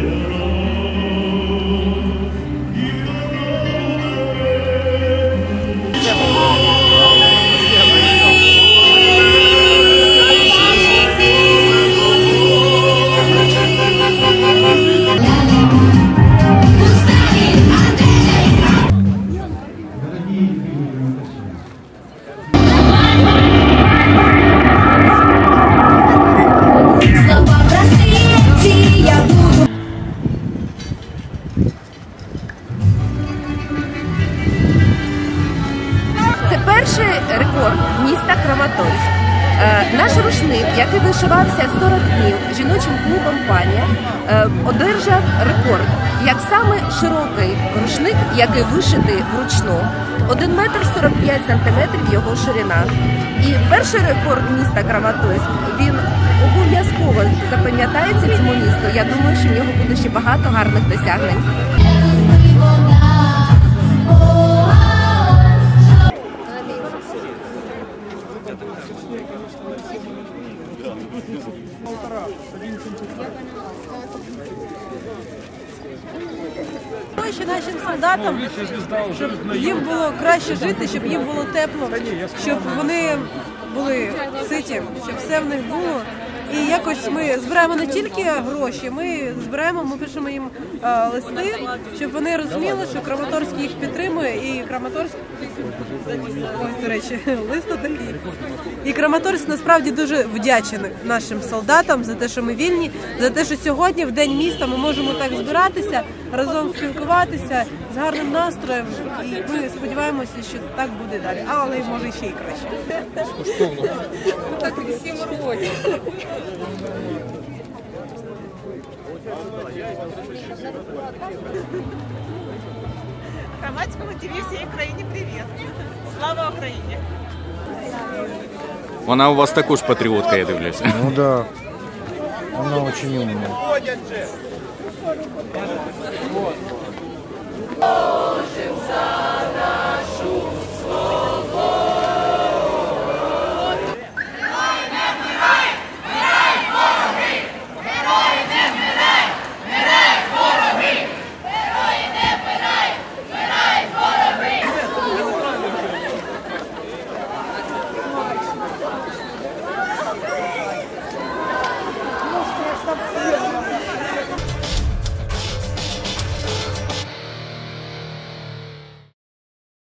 Yeah. Перший рекорд міста Краматорськ. Е, наш рушник, який вишивався 40 днів жіночим клубом панія, е, одержав рекорд як саме широкий рушник, який вишитий вручну. 1 метр 45 сантиметрів його ширина. І перший рекорд міста Краматорськ він обов'язково запам'ятається цьому місту. Я думаю, що в нього буде ще багато гарних досягнень. Ще нашим солдатам, щоб їм було краще жити, щоб їм було тепло, щоб вони були ситі, щоб все в них було. І якось ми збираємо не тільки гроші, ми збираємо, ми пишемо їм е, листи, щоб вони розуміли, що Краматорськ їх підтримує, і Краматорськ ось, до речі, лист такий. І Краматорськ насправді дуже вдячний нашим солдатам за те, що ми вільні, за те, що сьогодні, в день міста, ми можемо так збиратися, разом спілкуватися з гарним настроєм. І ми сподіваємося, що так буде далі. Але може ще й краще. Громадському ТВ всій Україні привіт! Слава Україні! Вона у вас також патріотка, я дивлюся. Ну да. Она очень умная.